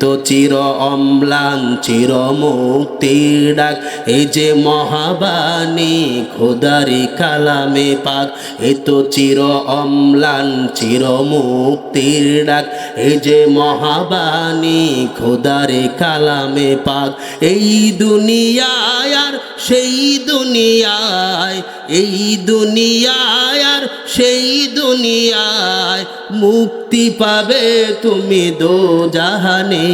তো চির অম্লান, চির মুক্তির ডাক। এই যে মহাবাণী, খোদারি কালামে পাক। এ তো চির অম্লান, চির মুক্তির ডাক। এই যে মহাবাণী, খোদারে কালামে পাক। এই দুনিয়ায় আর সেই দুনিয়ায়, এই দুনিয়ায় আর সেই দুনিয়ায় মুক্তি পাবে তুমি দো জাহানে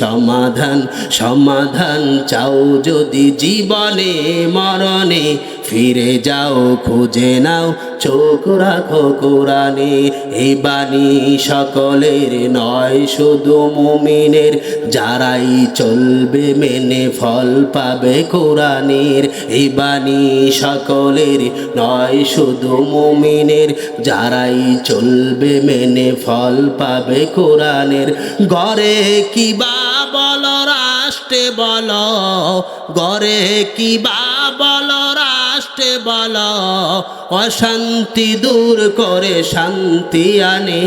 সমাধান সমাধান চাও যদি জীবনে মরণে। ফিরে যাও, খুঁজে নাও, চোখ রাখো কোরআনে। এই বাণী সকলের নয়, শুধু মুমিনের। যারাই চলবে মেনে ফল পাবে কোরআনের। এই বাণী সকলের নয়, শুধু মুমিনের। যারাই চলবে মেনে ফল পাবে কোরআনের। গড়ে কি বা বল, রাষ্ট্রে বল, গড়ে কি বা বল রাষ্ট্রে বল, অশান্তি দূর করে শান্তি আনে।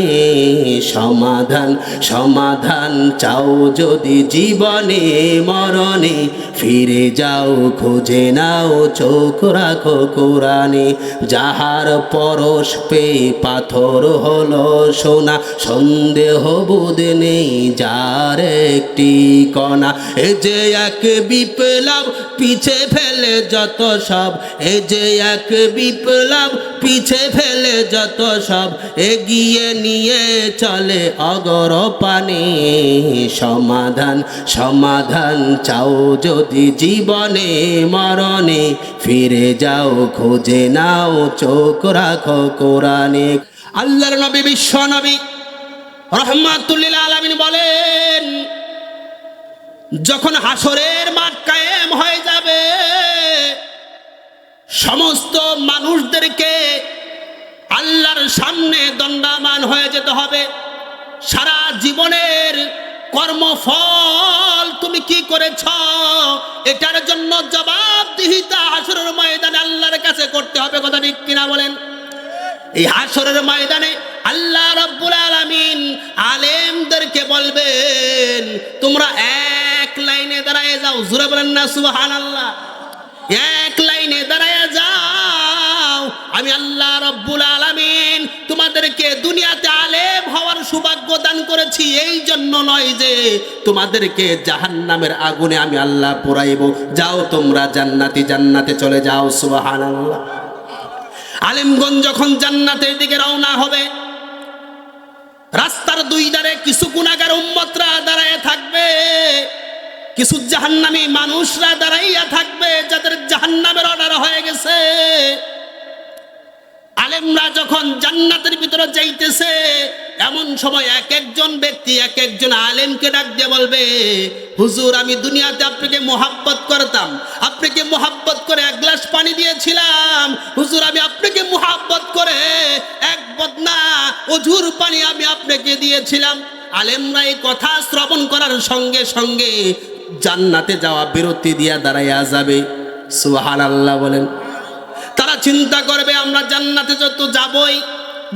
সমাধান সমাধান চাও যদি জীবনে, মরণে ফিরে যাও, খুঁজে নাও, চোখ রাখো কোরআনে। যাহার পরশ পে পাথর হলো সোনা, সন্দেহ বুধ নেই যার একটি কণা। এ যে এক বিপ্লব, পিছে ফেলে যত সব, এ যে এক বিপ্লব পিছে ফেলে যত সব এগিয়ে নিয়ে চলে অগর পানে। সমাধান সমাধান চাও যদি জীবনে, মরণে ফিরে যাও, খোঁজে নাও, চোখ রাখো কোরআনে। আল্লাহর নবী, বিশ্ব নবী রহমাতুল্লিল আলমিন বলেন, যখন হাসরের মাঠ কায়েম হয়ে যাবে সমস্ত মানুষদেরকে আল্লাহর সামনে দণ্ডামান হয়ে যেতে হবে। সারা জীবনের কর্মফল তুমি কি করেছ? এটার জন্য জবাবদিহিতা হাসরের ময়দানে আল্লাহর কাছে করতে হবে, কথা ঠিক কিনা বলেন? এই হাসরের ময়দানে আল্লাহ রব্বুল আলামিন আলেমদেরকে বলবেন, তোমরা এক লাইনে দাঁড়ায় যাও। জুড়ে বলেন না, সুবহানাল্লাহ। এক আল্লাহ রব্বুল আলামিন তোমাদেরকে দুনিয়াতে আলেম হওয়ার সৌভাগ্য দান করেছি, এই জন্য নয় যে তোমাদেরকে জাহান্নামের আগুনে আমি আল্লাহ পোড়াইব। যাও তোমরা জান্নাতি, জান্নাতে চলে যাও, সুবহানাল্লাহ। আলেমগঞ্জ যখন জান্নাতের দিকে রওনা হবে, রাস্তার দুই ধারে কিছু গুণাগার উম্মতরা দাঁড়ায় থাকবে, কিছু জাহান্নামী মানুষরা দাঁড়াইয়া থাকবে, যাদের জাহান্নামের অর্ডার হয়ে গেছে। আলেমরা যখন জান্নাতের ভিতরে যাইতেছে, এমন সময় এক একজন ব্যক্তি, এক একজন আলেমকে ডাক দিয়ে বলবে, হুজুর, আমি দুনিয়াতে আপনাকে মোহাব্বত করতাম। আপনাকে মোহাব্বত করে এক গ্লাস পানি দিয়েছিলাম। হুজুর, আমি আপনাকে মোহাব্বত করে এক বদনা অঝুর পানি আমি আপনাকে দিয়েছিলাম। আলেমরা এই কথা শ্রবণ করার সঙ্গে সঙ্গে জান্নাতে যাওয়া বিরতি দিয়া দাঁড়াইয়া যাবে। সুহান আল্লাহ বলেন। তারা চিন্তা করবে আমরা জান্নাতে যত যাবই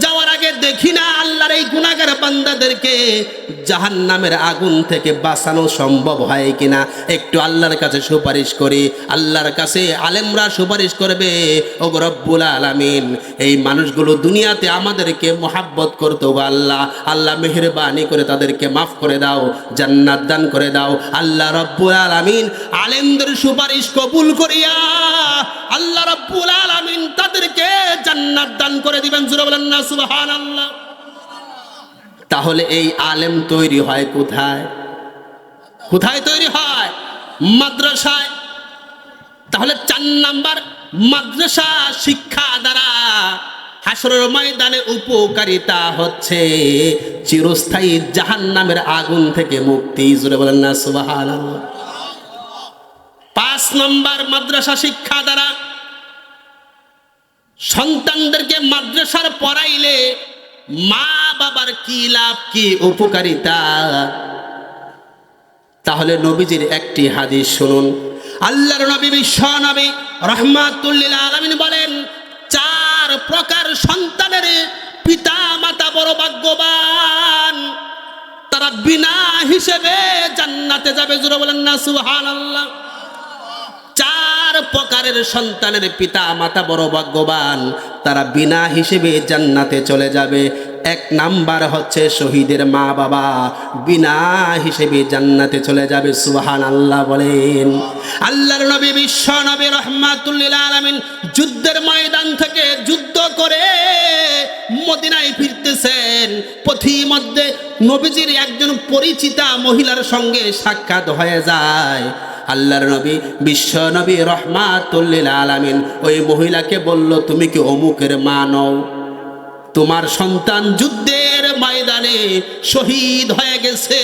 যাওয়ার আগে দেখি না আল্লাহর এই গুণাগার বান্দাদেরকে জাহান নামের আগুন থেকে বাঁচানো সম্ভব হয় কিনা। একটু আল্লাহর কাছে সুপারিশ করি। আল্লাহর কাছে আলেমরা সুপারিশ করবে ও রব্বুল আলামিন, এই মানুষগুলো দুনিয়াতে আমাদেরকে মোহাব্বত করতো আল্লাহ। আল্লাহ মেহরবানি করে তাদেরকে মাফ করে দাও, জান্নাত দান করে দাও। আল্লাহ রব্বুল আলামিন আলেমদের সুপারিশ কবুল করিয়া আল্লাহ রব্বুল আলামিন তাদেরকে জান্নাত দান করে দিবেন। জুড়ে তাহলে এই আলেম তৈরি হয় কোথায়? কোথায় তৈরি হয়? মাদ্রাসায়। তাহলে চার নাম্বার মাদ্রাসা শিক্ষা দ্বারা হাসরের ময়দানে উপকারিতা হচ্ছে। চিরস্থায়ী জাহান্নামের আগুন থেকে মুক্তি। জুড়ে বলেন না সুবাহান পাঁচ নম্বর মাদ্রাসা শিক্ষা দ্বারা সন্তানদেরকে মাদ্রাসার পড়াইলে মা বাবার কি লাভ, কি উপকারিতা? তাহলে নবীজির একটি হাদিস শুনুন। আল্লাহর নবী, বিশ্ব নবী রহমাতুল্লিল আলমিন বলেন, চার প্রকার সন্তানের পিতা মাতা বড় ভাগ্যবান। তারা বিনা হিসেবে জান্নাতে যাবে। জুড়ে বলেন না সুহান আল্লাহ চার প্রকারের সন্তানের পিতা, মাতা বড় ভাগ্যবান। তারা বিনা হিসেবে জান্নাতে চলে যাবে। এক নাম্বার হচ্ছে শহীদের মা বাবা। বিনা হিসেবে জান্নাতে চলে যাবে সুবহান আল্লাহ বলেন। আল্লাহর নবী বিশ্ব নবী রহমাতুল্লিল আলামিন যুদ্ধের ময়দান থেকে যুদ্ধ করে মদিনায় ফিরতেছেন। পথি মধ্যে নবীজির একজন পরিচিতা মহিলার সঙ্গে সাক্ষাৎ হয়ে যায়। আল্লাহর নবী বিশ্ব নবী রহমাতুল্লিল আলামিন। ওই মহিলাকে বলল তুমি কি অমুকের মা নও? তোমার সন্তান যুদ্ধের ময়দানে শহীদ হয়ে গেছে।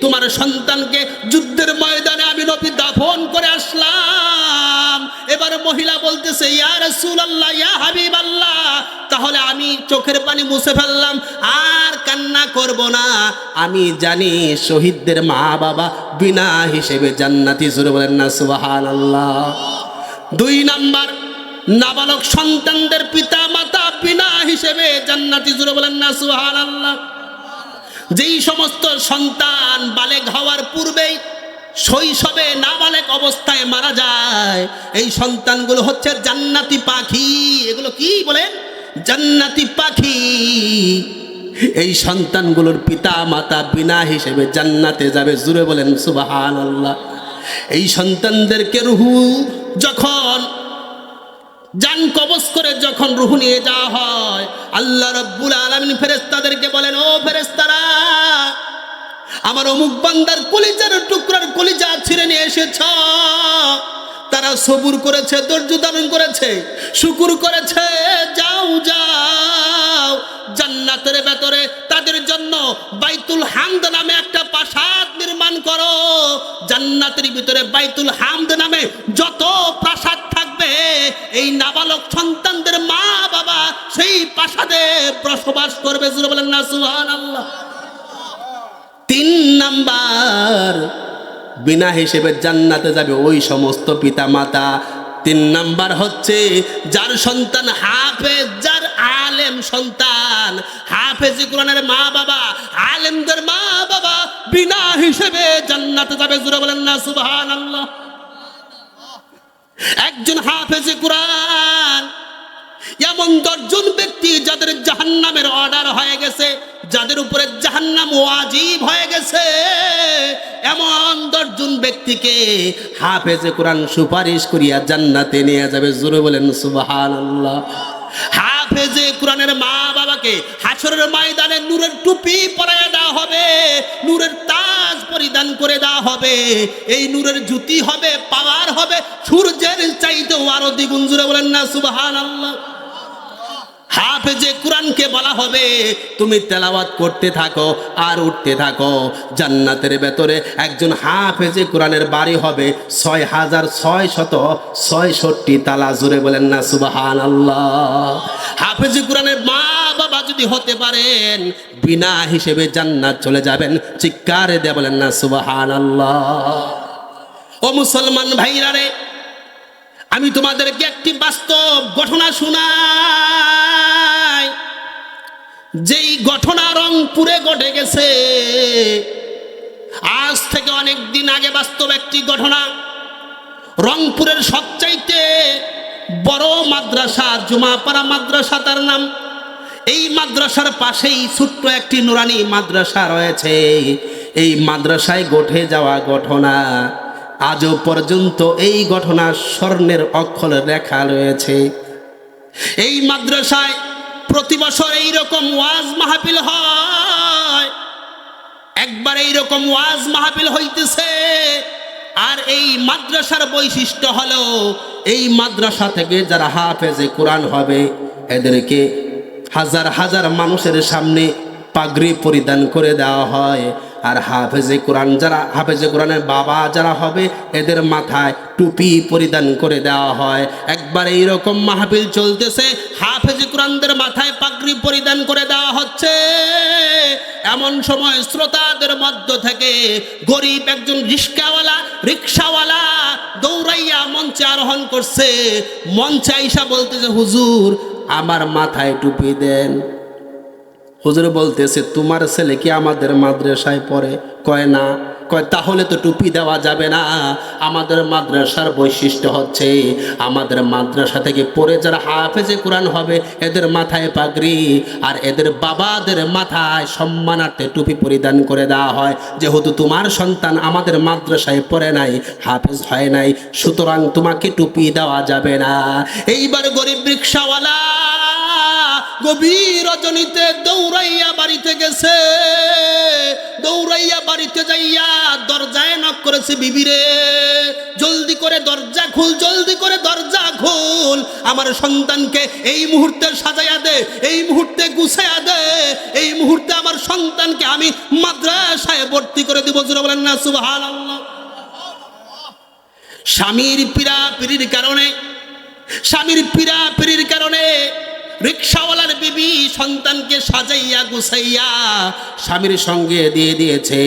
তোমার সন্তানকে যুদ্ধের ময়দানে আমি নবী দাফন করে আসলাম। এবার মহিলা বলতেছে, ইয়া রাসূলুল্লাহ, ইয়া হাবিবাল্লাহ, তাহলে আমি চোখের পানি মুছে ফেললাম, আর কান্না করব না। আমি জানি শহীদদের মা বাবা বিনা হিসেবে জান্নাতি। সুরে বলেন না, সুবহানাল্লাহ। দুই নাম্বার নাবালক সন্তানদের পিতা মাতা বিনা হিসেবে জান্নাতি জুড়ে বলেন না সুহান আল্লাহ যেই সমস্ত সন্তান বালেক হওয়ার পূর্বেই শৈশবে নাবালেক অবস্থায় মারা যায়, এই সন্তানগুলো হচ্ছে জান্নাতি পাখি। এগুলো কি বলেন? জান্নাতি পাখি। এই সন্তানগুলোর পিতা মাতা বিনা হিসেবে জান্নাতে যাবে জুড়ে বলেন সুবাহান আল্লাহ এই সন্তানদেরকে রুহু যখন জান কবজ করে যখন রুহ নিয়ে যাওয়া হয়, আল্লাহ রব্বুল আলমিন ফেরেস্তাদেরকে বলেন, ও ফেরেস্তারা আমার অমুক বান্দার কলিজার টুকরার কলিজা ছিঁড়ে নিয়ে এসেছ। তারা সবুর করেছে, ধৈর্য ধারণ করেছে, শুকুর করেছে। যাও যাও, জান্নাতের ভেতরে তাদের জন্য বাইতুল হামদ নামে একটা প্রাসাদ নির্মাণ করো। জান্নাতের ভিতরে বাইতুল হামদ নামে যত প্রাসাদ থাকবে, এই নাবালক সন্তানদের মা বাবা সেই প্রাসাদে বসবাস করবে। বলেন না তিন নাম্বার বিনা হিসেবে জান্নাতে যাবে ওই সমস্ত পিতা মাতা তিন নাম্বার হচ্ছে, যার সন্তান হাফেজ, যার আলেম সন্তান, হাফেজ কোরআনের মা বাবা আলেমদের মা বাবা বিনা হিসেবে জান্নাতে যাবে। জুড়ে বলেন না, সুবহানাল্লাহ। একজন হাফেজ কোরআন এমন দশজন ব্যক্তি যাদের জাহান্নামের অর্ডার হয়ে গেছে, যাদের উপরে জাহান্নাম ওয়াজিব হয়ে গেছে, এমন দশজন ব্যক্তিকে হাফেজে কোরআন সুপারিশ করিয়া জান্নাতে নিয়ে যাবে। জোরে বলেন সুবাহান আল্লাহ হাফেজে কোরআনের মা বাবাকে হাসরের ময়দানে নূরের টুপি পরায় দেওয়া হবে, নূরের তাজ পরিধান করে দেওয়া হবে, এই নূরের জুতি হবে, পাওয়ার হবে, সূর্যের চাইতেও আরও দ্বিগুণ। জুড়ে বলেন না সুবাহান আল্লাহ হাফেজে কোরআনকে বলা হবে, তুমি তেলাওয়াত করতে থাকো আর উঠতে থাকো। জান্নাতের ভেতরে একজন হাফেজে কোরআনের বাড়ি হবে ছয় হাজার ছয় শত ছয়ষট্টি তালা জুড়ে বলেন না সুবাহান আল্লাহ হাফেজে কোরআনের মা বাবা যদি হতে পারেন, বিনা হিসেবে জান্নাত চলে যাবেন। চিৎকারে দিয়ে বলেন না সুবাহান আল্লাহ ও মুসলমান ভাইরা রে, আমি তোমাদেরকে একটি বাস্তব ঘটনা শোনাই। যেই ঘটনা রংপুরে ঘটে গেছে, আজ থেকে অনেক দিন আগে বাস্তব একটি ঘটনা। রংপুরের সবচাইতে বড় মাদ্রাসা, জুমাপাড়া মাদ্রাসা তার নাম। এই মাদ্রাসার পাশেই ছোট্ট একটি নুরানি মাদ্রাসা রয়েছে। এই মাদ্রাসায় গঠে যাওয়া ঘটনা, আজও পর্যন্ত এই ঘটনা স্বর্ণের অক্ষর লেখা রয়েছে। এই মাদ্রাসায় প্রতি বছর এইরকম ওয়াজ মাহফিল হয়। একবার এইরকম ওয়াজ মাহফিল হইতেছে। আর এই মাদ্রাসার বৈশিষ্ট্য হলো, এই মাদ্রাসা থেকে যারা হাফেজে কোরআন হবে, এদেরকে হাজার হাজার মানুষের সামনে পাগড়ি পরিধান করে দেওয়া হয়। আর হাফেজে কোরআন যারা, হাফেজে কোরআনের বাবা যারা হবে, এদের মাথায় টুপি পরিধান করে দেওয়া হয়। একবার এইরকম মাহফিল চলতেছে, হাফেজে কোরআনদের মাথায় পাগড়ি পরিধান করে দেওয়া হচ্ছে। এমন সময় শ্রোতাদের মধ্য থেকে গরিব একজন রিক্সাওয়ালা রিক্সাওয়ালা দৌড়াইয়া মঞ্চে আরোহণ করছে। মঞ্চে আইসা বলতেছে, হুজুর, আমার মাথায় টুপি দেন। হুজুর বলতেছে, তোমার ছেলে কি আমাদের মাদ্রাসায় পড়ে? কয়, না। কয়, তাহলে তো টুপি দেওয়া যাবে না। আমাদের মাদ্রাসার বৈশিষ্ট্য হচ্ছে, আমাদের মাদ্রাসা থেকে পড়ে যারা হাফেজে কোরআন হবে, এদের মাথায় পাগড়ি আর এদের বাবাদের মাথায় সম্মানার্থে টুপি পরিধান করে দেওয়া হয়। যেহেতু তোমার সন্তান আমাদের মাদ্রাসায় পড়ে নাই, হাফেজ হয় নাই, সুতরাং তোমাকে টুপি দেওয়া যাবে না। এইবার গরিব রিক্সাওয়ালা গভীর রজনীতে দৌড়াইয়া বাড়িতে গেছে। দৌড়াইয়া বাড়িতে যাইয়া দরজায় নক করেছে বিবিরে। জলদি করে দরজা খুল, জলদি করে দরজা খুল। আমার সন্তানকে এই মুহূর্তে সাজাইয়া দে, এই মুহূর্তে গুছাইয়া দে। এই মুহূর্তে আমার সন্তানকে আমি মাদ্রাসায় ভর্তি করে দিব। বলেন না, সুবহানাল্লাহ। স্বামীর পীড়া পিড়ির কারণে, স্বামীর পীড়া পিড়ির কারণে রিক্সাওয়ালার বিবি সন্তানকে সাজাইয়া গুছাইয়া স্বামীর সঙ্গে দিয়ে দিয়েছে।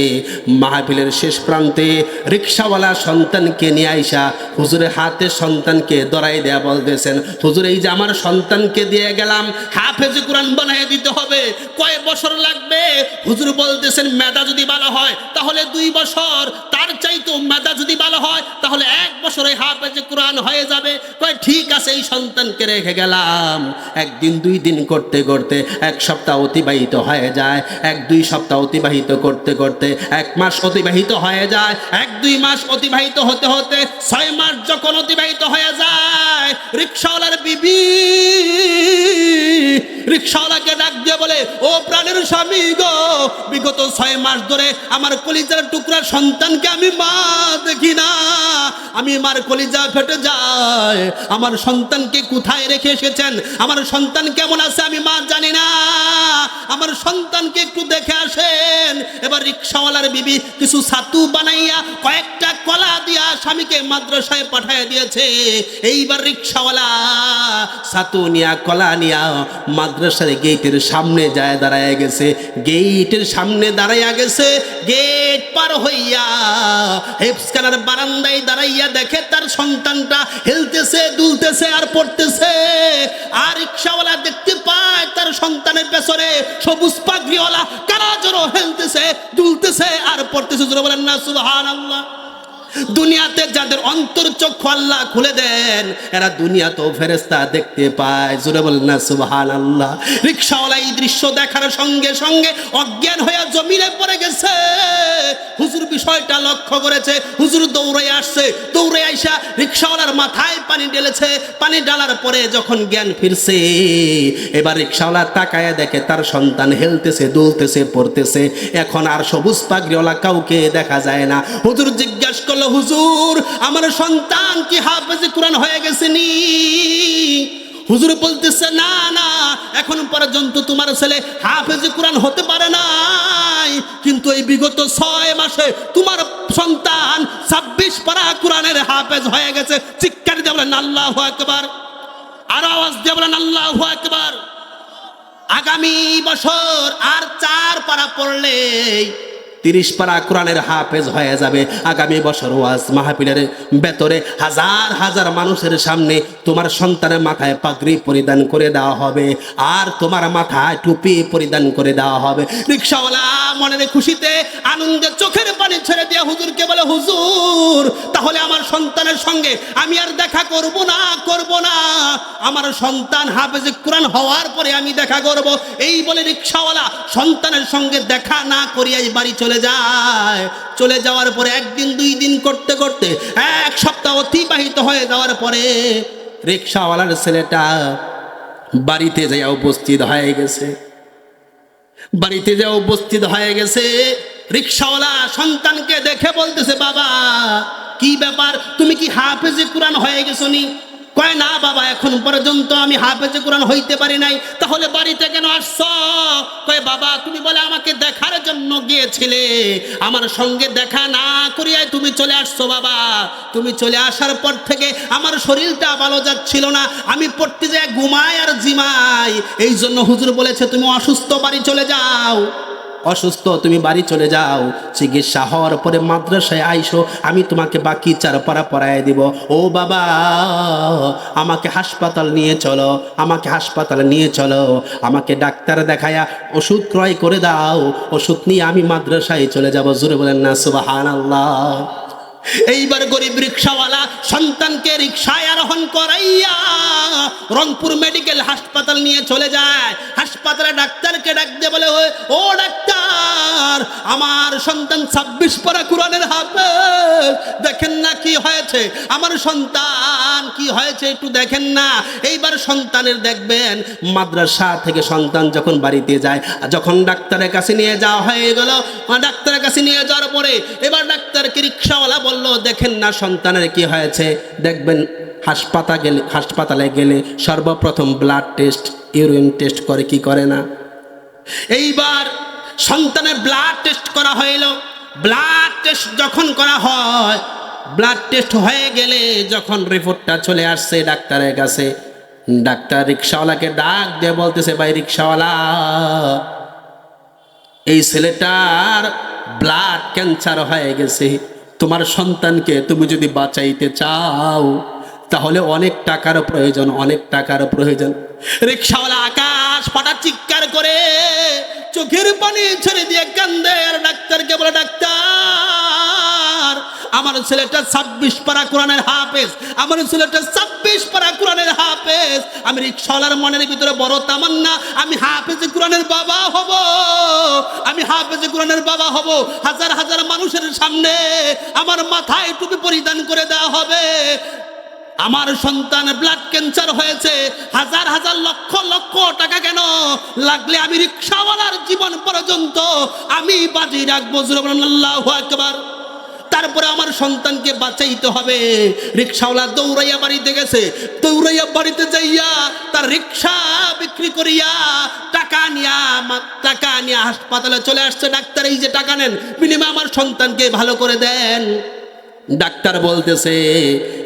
মাহফিলের শেষ প্রান্তে রিক্সাওয়ালা সন্তানকে নিয়ে আইসা হুজুরের হাতে সন্তানকে দড়াই দেয়া বলতেছেন, হুজুর, এই যে আমার সন্তানকে দিয়ে গেলাম, হাফেজ কোরআন বানাই দিতে হবে, কয় বছর লাগবে? হুজুর বলতেছেন, মেধা যদি ভালো হয়, তাহলে দুই বছর তার চাইতো মেধা যদি ভালো হয়, তাহলে এক বছরে হাফেজ কোরআন হয়ে যাবে। কয়, ঠিক আছে, এই সন্তানকে রেখে গেলাম। একদিন, দুই দিন করতে করতে এক সপ্তাহ অতিবাহিত হয়ে যায়। এক, দুই সপ্তাহ অতিবাহিত করতে করতে এক মাস অতিবাহিত হয়ে যায়। এক, দুই মাস অতিবাহিত হতে হতে ছয় মাস যখন অতিবাহিত হয়ে যায়, রিক্সাওয়ালার বিবি রিক্সাওয়ালাকে ডাক দিয়ে বলে, ও প্রাণের স্বামী গো। বিগত ছয় মাস ধরে আমার কলিজার টুকরা সন্তানকে আমি মা দেখি না আমি মার কলিজা ফেটে যায়। আমার সন্তানকে কোথায় রেখে এসেছেন? আমার সন্তান কেমন আছে আমি মা জানি না। সন্তানকে একটু দেখে আসেন। এবার রিক্সাওয়ালার বিবি কিছু ছাতু বানাইয়া কয়েকটা কলা দিয়া স্বামীকে মাদ্রাসায় পাঠিয়ে দিয়েছে। এইবার রিক্সাওয়ালা ছাতু নিয়া, কলা নিয়া মাদ্রাসার গেটের সামনে যায় দাঁড়ায় গেছে। গেটের সামনে দাঁড়াইয়া গেছে। গেট পার হইয়া হেফসখানার বারান্দায় দাঁড়াইয়া দেখে তার সন্তানটা হেলতেছে, দুলতেছে আর পড়তেছে। আর রিক্সাওয়ালা দেখতে পায় তার সন্তানের পেছনে সবুজ পাগড়িওয়ালা কারা যেন হেলতেছে দুলতেছে আর পড়তেছে বলেন না সুবহানাল্লাহ। দুনিয়াতে যাদের অন্তর চক্ষু আল্লাহ খুলে দেন, এরা দুনিয়াতেও ফেরেস্তা দেখতে পায়। জোরে বলেন না সুবহান আল্লাহ রিক্সাওয়ালা এই দৃশ্য দেখার সঙ্গে সঙ্গে অজ্ঞান হয়ে জমিনে পড়ে গেছে। হুজুর বিষয়টা লক্ষ্য করেছে, হুজুর দৌড়ে আসছে। দৌড়ে আইসা রিক্সাওয়ালার মাথায় পানি ঢেলেছে। পানি ঢালার পরে যখন জ্ঞান ফিরছে, এবার রিক্সাওয়ালা তাকায় দেখে তার সন্তান হেলতেছে, দুলতেছে, পড়তেছে। এখন আর সবুজ পাগড়িওয়ালা কাউকে দেখা যায় না। হুজুর জিজ্ঞাসা করল হুজুর, আমার সন্তান কি হাফেজ কোরআন হয়ে গেছে নি হুজুর বলতেছে, না না, এখন পর্যন্ত তোমার ছেলে হাফেজ কোরআন হতে পারে নাই। কিন্তু এই বিগত ছয় মাসে তোমার সন্তান ছাব্বিশ পারা কোরআনের হাফেজ হয়ে গেছে। চিৎকার দিয়ে বলেন, আল্লাহ একবার আরও আওয়াজ দিয়ে বলেন, আল্লাহ একবার আগামী বছর আর চার পারা পড়লেই তিরিশ পারা কোরআনের হাফেজ হয়ে যাবে। আগামী বছর ওয়াজ মাহফিলের ভেতরে হাজার হাজার মানুষের সামনে তোমার সন্তানের মাথায় পাগড়ি পরিধান করে দেওয়া হবে আর তোমার মাথায় টুপি পরিধান করে দেওয়া হবে। রিক্সাওয়ালা মনের খুশিতে, আনন্দে চোখের পানি ছেড়ে দিয়ে হুজুরকে বলে, হুজুর, তাহলে আমার সন্তানের সঙ্গে আমি আর দেখা করব না করব না। আমার সন্তান হাফেজ কোরআন হওয়ার পরে আমি দেখা করব। এই বলে রিক্সাওয়ালা সন্তানের সঙ্গে দেখা না করিয়াই বাড়ি চলে যায়। চলে যাওয়ার পরে একদিন, দুই দিন করতে করতে এক সপ্তাহ অতিবাহিত হয়ে যাওয়ার পরে রিক্সাওয়ালার ছেলেটা বাড়িতে যাইয়া উপস্থিত হয়ে গেছে। বাড়িতে যা উপস্থিত হয়ে গেছে। রিক্সাওয়ালা সন্তানকে দেখে বলতেছে, বাবা, কি ব্যাপার? তুমি কি হাফেজে কোরআন হয়ে গেছো নি? কয়, না বাবা, এখন পর্যন্ত আমি হাফেজে কোরআন হইতে পারি নাই। তাহলে বাড়িতে কেন আসছ? কয়, বাবা, তুমি বলে আমাকে দেখার জন্য গিয়েছিলে। আমার সঙ্গে দেখা না করিয়াই তুমি চলে আসছো, বাবা। তুমি চলে আসার পর থেকে আমার শরীরটা ভালো যাচ্ছিল না। আমি পড়তে যাই ঘুমাই আর জিমাই। এই জন্য হুজুর বলেছে, তুমি অসুস্থ বাড়ি চলে যাও। অসুস্থ, তুমি বাড়ি চলে যাও। চিকিৎসা হওয়ার পরে মাদ্রাসায় আইসো, আমি তোমাকে বাকি চার পাড়া পড়ায় দিব। ও বাবা, আমাকে হাসপাতাল নিয়ে চলো, আমাকে হাসপাতাল নিয়ে চলো। আমাকে ডাক্তার দেখায়া ওষুধ ক্রয় করে দাও। ওষুধ নিয়ে আমি মাদ্রাসায় চলে যাব। জোরে বলেন না সুবাহান আল্লাহ এইবার গরিব রিক্সাওয়ালা সন্তানকে রিক্সায় আরোহণ করাইয়া রংপুর মেডিকেল হাসপাতাল নিয়ে চলে যায়। হাসপাতালে ডাক্তারকে ডাকতে বলে "ও- ও ডাক্তার! আমার আমার সন্তান ছাব্বিশ পারা কোরআনের হাফেজ। দেখেন না কি হয়েছে? আমার সন্তান কি হয়েছে একটু দেখেন না। এইবার সন্তানের দেখবেন, মাদ্রাসা থেকে সন্তান যখন বাড়িতে যায়, যখন ডাক্তারের কাছে নিয়ে যাওয়া হয়ে গেল ডাক্তারের কাছে নিয়ে যাওয়ার পরে এবার ডাক্তারকে রিক্সাওয়ালা বলল, দেখেন না সন্তানের কি হয়েছে? দেখবেন হাসপাতাল গেলে, হাসপাতালে গেলে সর্বপ্রথম ব্লাড টেস্ট ইউরিন টেস্ট করে কি করে না? এইবার সন্তানের ব্লাড টেস্ট করা হইল। ব্লাড টেস্ট যখন করা হয় ব্লাড টেস্ট হয়ে গেলে যখন রিপোর্টটা চলে আসছে ডাক্তারের কাছে, ডাক্তার রিক্সাওয়ালাকে ডাক দিয়ে বলতেছে, ভাই রিক্সাওয়ালা, এই ছেলেটার ব্লাড ক্যান্সার হয়ে গেছে। তোমার সন্তানকে তুমি যদি বাঁচাইতে চাও তাহলে অনেক টাকার প্রয়োজন, অনেক টাকার প্রয়োজন। রিক্সাওয়ালা আকাশ ফাটা চিৎকার করে, চোখের পানি ছেড়ে দিয়ে কান্দে, আর ডাক্তারকে বলে, ডাক্তার, আমার ছেলেটা ছাব্বিশ পারা কোরআনের হাফেজ, আমার ছেলেটা ছাব্বিশ পারা কোরআনের হাফেজ। আমি রিক্সাওয়ালার মনের ভিতরে বড় তামান্না, আমি হাফেজ কোরআনের বাবা হব, আমি হাফেজ কোরআনের বাবা হব। হাজার হাজার মানুষের সামনে আমার মাথায় টুপি পরিধান করে দেওয়া হবে। আমার সন্তান ব্লাড ক্যান্সার হয়েছে, হাজার হাজার লক্ষ লক্ষ টাকা কেন? লাগলে আমি রিক্সাওয়ালার জীবন পর্যন্ত আমি বাজি রাখব একবার তারপরে আমার সন্তানকে বাঁচাইতে হবে। রিক্সাওয়ালা দৌড়াইয়া বাড়িতে গেছে, দৌড়াইয়া বাড়িতে যাইয়া তার রিক্সা বিক্রি করিয়া টাকা নিয়া টাকা নিয়ে হাসপাতালে চলে আসছে। ডাক্তার এই যে টাকা নেন, বিনিময়ে আমার সন্তানকে ভালো করে দেন। ডাক্তার বলতেছে,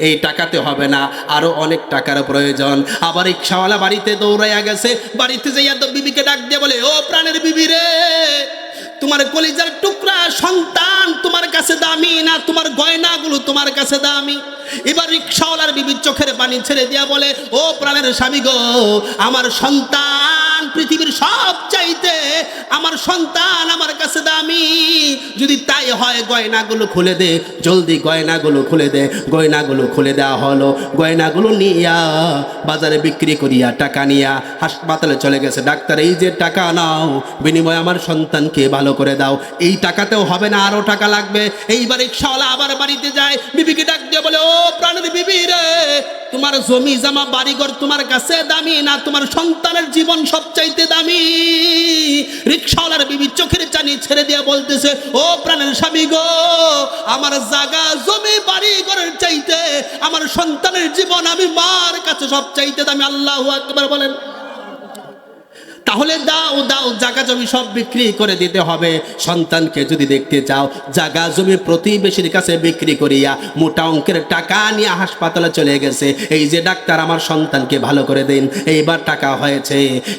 এই টাকাতে হবে না, আরও অনেক টাকার প্রয়োজন। আবার রিক্সাওয়ালা বাড়িতে দৌড়াইয়া গেছে, বাড়িতে যাইয়া তো বিবিকে ডাক দিয়ে বলে, ও প্রাণের বিবি রে, তোমার কলিজার টুকরা সন্তান তোমার কাছে দামি না, তোমার গয়নাগুলো তোমার কাছে দামি। এবার রিক্সাওয়ালার বিবির চোখের পানি ছেড়ে দিয়া বলে, ও প্রাণের স্বামী গো, আমার সন্তান পৃথিবীর সব চাইতে আমার সন্তান আমার কাছে দামি। যদি তাই হয়, গয়নাগুলো খুলে দে, জলদি গয়নাগুলো খুলে দে, গয়নাগুলো খুলে দেওয়া হলো। গয়নাগুলো নিয়া, বাজারে বিক্রি করিয়া টাকা নিয়া হাসপাতালে চলে গেছে। ডাক্তার, এই যে টাকা নাও, বিনিময়ে আমার সন্তানকে ভালো করে দাও। এই টাকাতেও হবে না, আরও টাকা লাগবে। এইবার রিক্সাওয়ালা আবার বাড়িতে যায়। বিবিকে ডাক দিয়ে বলে, ও প্রাণের বিবি রে, তোমার জমি জামা বাড়িঘর তোমার কাছে দামি না? তোমার সন্তানের জীবন সবচাইতে দামি? রিক্সাওয়ালার বিবি চোখের চানি ছেড়ে দিয়ে বলতেছে ও প্রাণের স্বামী গো, আমার জাগা জমি, বাড়ি ঘরের চাইতে আমার সন্তানের জীবন আমি মার কাছে সব চাইতে আমি আল্লাহ একবার বলেন। তাহলে দাও দাও, জাগা জমি সব বিক্রি করে দিতে হবে। সন্তানকে যদি দেখতে চাও, জাগা জমি প্রতিবেশীর কাছে বিক্রি করিয়া মোটা অঙ্কের টাকা নিয়ে হাসপাতালে চলে গেছে। এই যে ডাক্তার আমার সন্তানকে ভালো করে দিন। এইবার টাকা হয়েছে।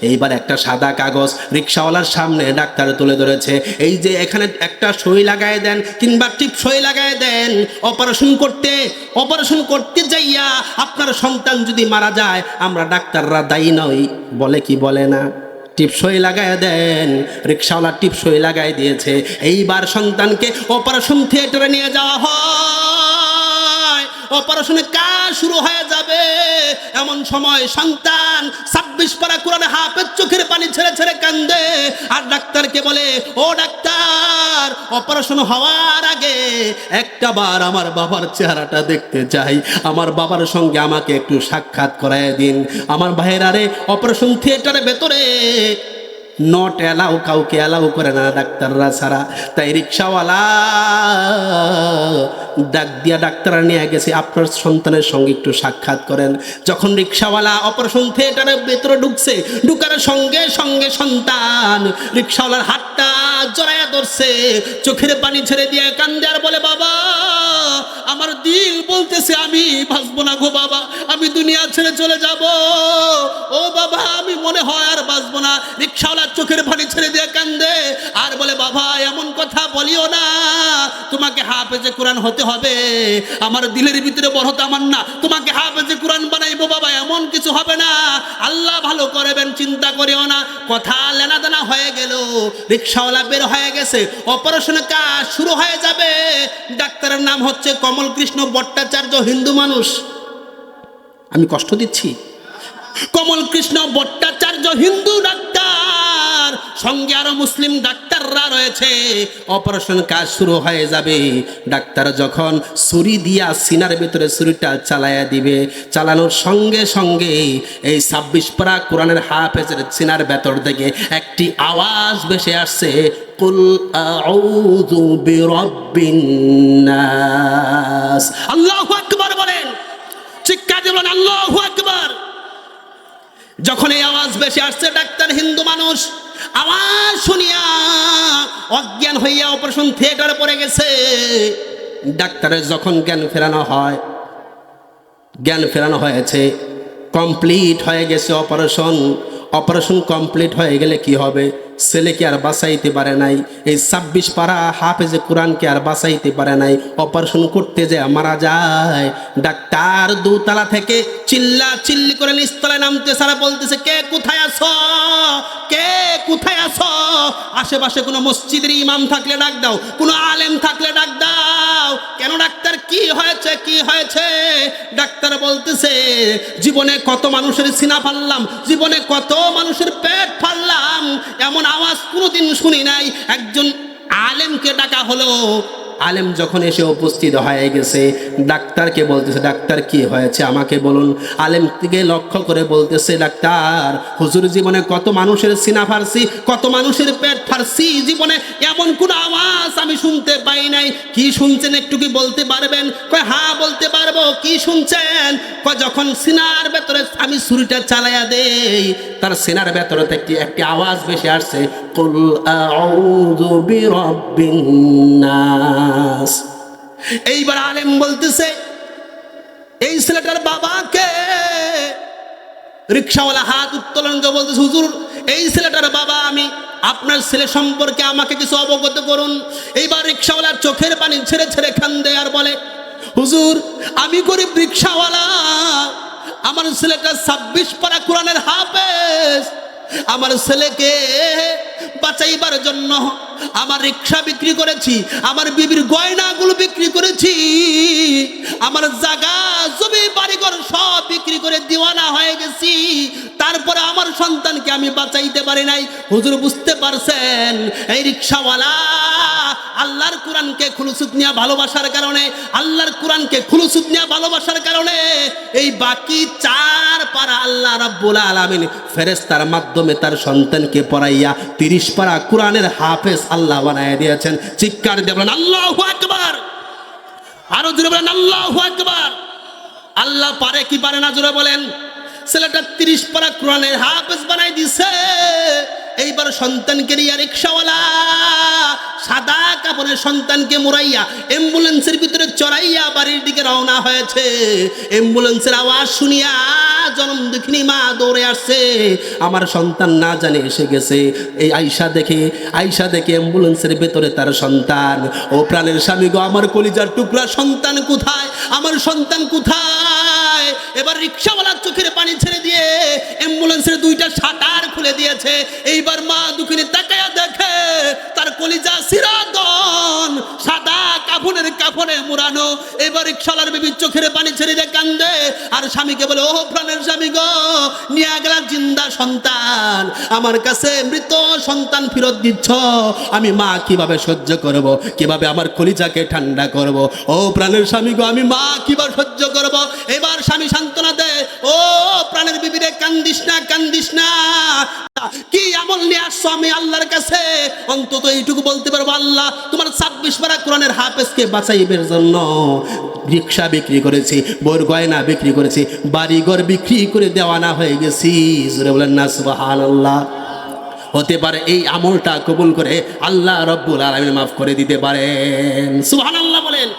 এইবার একটা সাদা কাগজ রিক্সাওয়ালার সামনে ডাক্তার তুলে ধরেছে। এই যে এখানে একটা সই লাগায় দেন কিংবা টিপ সই লাগায় দেন, অপারেশন করতে অপারেশন করতে যাইয়া আপনার সন্তান যদি মারা যায়, আমরা ডাক্তাররা দায়ী নই। বলে কি বলে না? টিপসই লাগায় দেন রিক্সাওয়ালা টিপসই লাগাই দিয়েছে। এইবার সন্তানকে অপারেশন থিয়েটারে নিয়ে যাওয়া হয়। অপারেশনের কাজ শুরু হয়ে যাবে। এমন সময় সন্তান ছাব্বিশ পারা কোরআনে হাফের চোখের পানি ছেড়ে ছেড়ে কান্দে। আর ডাক্তারকে বলে, ও ডাক্তার, অপারেশন হওয়ার আগে একটা বার আমার বাবার চেহারাটা দেখতে চাই। আমার বাবার সঙ্গে আমাকে একটু সাক্ষাৎ করায় দিন। আমার ভাইয়েরারে অপারেশন থিয়েটারের ভেতরে নট অ্যালাউ কাউকে অ্যালাউ করে না ডাক্তাররা ছাড়া। তাই রিক্সাওয়ালা ডাক দিয়া ডাক্তাররা নিয়ে গেছে। আপনার সন্তানের সঙ্গে একটু সাক্ষাৎ করেন। যখন রিক্সাওয়ালা অপারেশন থিয়েটারের ভেতরে ঢুকছে, ঢুকার সঙ্গে সঙ্গে সন্তান রিক্সাওয়ালার হাতটা জড়াইয়া ধরছে। চোখের পানি ছেড়ে দিয়ে কান্দে আর বলে, বাবা, আমার দিল বলতেছে আমি বাঁচবো না গো বাবা, আমি দুনিয়া ছেড়ে চলে যাব। ও বাবা, আমি মনে হয় আর বাঁচবো না। রিক্সাওয়ালার চোখের পানি ছেড়ে দিয়ে কান্দে। আর বলে, বাবা, এমন কথা বলিও না। তোমাকে হাফেজে কোরআন হতে হবে। আমার দিলের ভিতরে বড় হতে আমার না। তোমাকে হাফেজে কোরআন বানাইবো, বাবা, এমন কিছু হবে না। আল্লাহ ভালো করবেন, চিন্তা করিও না। কথা লেনা দেনা হয়ে গেল। রিক্সাওয়ালা বের হয়ে গেছে। অপারেশনের কাজ শুরু হয়ে যাবে। ডাক্তারের নাম হচ্ছে কমল কৃষ্ণ ভট্টাচার্য, হিন্দু মানুষ। আমি কষ্ট দিচ্ছি। কমল কৃষ্ণ ভট্টাচার্য, হিন্দু ডাক্তার। সঙ্গে আরও মুসলিম ডাক্তাররা রয়েছে। অপারেশন কাজ শুরু হয়ে যাবে। ডাক্তার যখন ছুরি দিয়া সিনার ভিতরে ছুরিটা চালায়া দিবে, চালানোর সঙ্গে সঙ্গে এই ছাব্বিশ পারা কোরআনের হাফেজের সিনার ভেতর থেকে একটি আওয়াজ ভেসে আসছে, কুল আউযু বিরাব্বিন নাস। আল্লাহু আকবার বলেন। চিৎকার দিয়ে বলেন, আল্লাহু আকবার। যখন এই আওয়াজ বেশি আসছে, ডাক্তার হিন্দু মানুষ আওয়াজ শুনিয়া অজ্ঞান হইয়া অপারেশন থিয়েটারে পড়ে গেছে। ডাক্তারের যখন জ্ঞান ফেরানো হয়, জ্ঞান ফেরানো হয়েছে কমপ্লিট হয়ে গেছে অপারেশন। অপারেশন কমপ্লিট হয়ে গেলে কি হবে? ছেলেকে আর বাঁচাইতে পারে নাই। এই ছাব্বিশ পারা হাফেজে কোরআনকে আর বাঁচাইতে পারে নাই। অপারেশন করতে যে মারা যায়। ডাক্তার দুতলা থেকে চিল্লা চিল্লি করে নিস্তলায় নামতে সারা বলতেছে, কে কোথায় আছো? কে কোথায় আছো? আশেপাশে কোনো মসজিদের ইমাম থাকলে ডাক দাও, কোনো আলেম থাকলে ডাক দাও। কেন ডাক্তার, কি হয়েছে কি হয়েছে? ডাক্তার বলতেছে, জীবনে কত মানুষের সিনা ফাললাম জীবনে কত মানুষের পেট এমন আওয়াজ কোনোদিন শুনি নাই। একজন আলেমকে ডাকা হলো। আলেম যখন এসে উপস্থিত হয়ে গেছে, ডাক্তারকে বলতেছে, ডাক্তার, কি হয়েছে? আমাকে বলুন। আলেম থেকে লক্ষ্য করে বলতেছে, ডাক্তার, হুজুর জীবনে কত মানুষের সিনা ফারসি, কত মানুষের পেট ফারসি, জীবনে এমন কোন আওয়াজ আমি শুনতে পাই নাই। কি শুনছেন একটু কি বলতে পারবেন? কয় হ্যাঁ বলতে পারব। কি শুনছেন? কয়, যখন সিনার ভেতরে আমি ছুরিটা চালাইয়া দেই, তার সিনার ভেতরে একটি একটি আওয়াজ বেশি আসছে, কুল আউযু বিরাব্বিন নাস এইবার আলেম বলতেছে, এই ছেলেটার বাবাকে রিক্সাওয়ালা হাত উত্তোলন করে বলতেছে, হুজুর, এই ছেলেটার বাবা আমি আপনার ছেলে সম্পর্কে আমাকে কিছু অবগত করুন। এইবার রিক্সাওয়ালার চোখের পানি ছেড়ে ছেড়ে খান্দে আর বলে, হুজুর, আমি গরিব রিক্সাওয়ালা। আমার ছেলেটা ছাব্বিশ পারা কোরআনের হাফেজ। আমার ছেলেকে বাঁচাইবার জন্য আমার রিক্সা বিক্রি করেছি, আমার বিবির গয়নাগুলো বিক্রি করেছি, আমার জায়গা জমি, বাড়িঘর সব বিক্রি করে দিওয়ানা হয়ে গেছি। তারপরে আমার সন্তানকে আমি বাঁচাইতে পারি নাই। হুজুর বুঝতে পারছেন, এই রিক্সাওয়ালা আল্লাহর কোরআনকে খুলুসুত নিয়ে ভালোবাসার কারণে, আল্লাহর কোরআনকে খুলুসুত নিয়ে ভালোবাসার কারণে এই বাকি চার পারা আল্লাহ রাব্বুল আলামিন ফেরেশতার মাধ্যমে তার সন্তানকে পড়াইয়া তিরিশ পারা কোরআনের হাফেজ আল্লাহ বানায় দিয়েছেন। চিৎকার দিয়ে বলেন, আল্লাহ আকবার! আরও জুড়ে বলেন, আল্লাহ আকবার! আল্লাহ পারে কি পারে না জুড়ে বলেন। ছেলেটা তিরিশ পারা কোরআনের হাফেজ বানাই দিছে। এইবার সন্তানকে নিয়ে রিক্সাওয়ালা, সাদা কাপড়ের সন্তানকে মুড়াইয়া, অ্যাম্বুলেন্সের ভিতরে চড়াইয়া বাড়ির দিকে রওনা হয়েছে। অ্যাম্বুলেন্সের আওয়াজ শুনিয়া জনম দেখিনি মা দৌড়ে আসছে। আমার সন্তান না জানে এসে গেছে। এই আয়সা দেখে আয়সা দেখে অ্যাম্বুলেন্সের ভেতরে তার সন্তান। ও প্রাণের স্বামী গো, আমার কলিজার টুকরা সন্তান কোথায়? আমার সন্তান কোথায়? এবার রিক্সাওয়ালার চোখের পানি ছেড়ে দিয়ে অ্যাম্বুলেন্সের দুইটা শাটার খুলে দিয়েছে। এইবার মা দুঃখিনী তাকায়া দেখে, তার কলিজা সিরাদন সাদা কাফনের কাফনে মুড়ানো। এবার রিক্সাওয়ালার বিবি চোখের পানি ছেড়ে দিয়ে কান্দে, আর স্বামীকে বলে ও প্রাণের স্বামী গো, নিয়ে গেলাম জিন্দা সন্তান। আমার কাছে মৃত সন্তান ফেরত দিচ্ছ। আমি মা কীভাবে সহ্য করব? কীভাবে আমার কলিজাকে ঠান্ডা করব? ও প্রাণের স্বামী গো, আমি মা কীভাবে সহ্য করব? এবার স্বামী সান্ত্বনা দে। ও প্রাণের বিবিরে কান্দিস না কান্দিস না। কি আমল নিয়ে আসছো আমি আল্লাহর কাছে? অন্তত এইটুকু বলতে পারব, আল্লাহ, তোমার ছাব্বিশ পারা কোরআনের হাফেজকে বাঁচাইবের জন্য রিক্সা বিক্রি করেছি বোর গয়না বিক্রি করেছি, বাড়িঘর বিক্রি করে দেওয়ানা হয়ে গেছি। জোরে বলেন না সুবাহান আল্লাহ হতে পারে এই আমলটা কবুল করে আল্লাহ রব্বুল আলমিন মাফ করে দিতে পারেন। সুবহানাল্লাহ বলেন।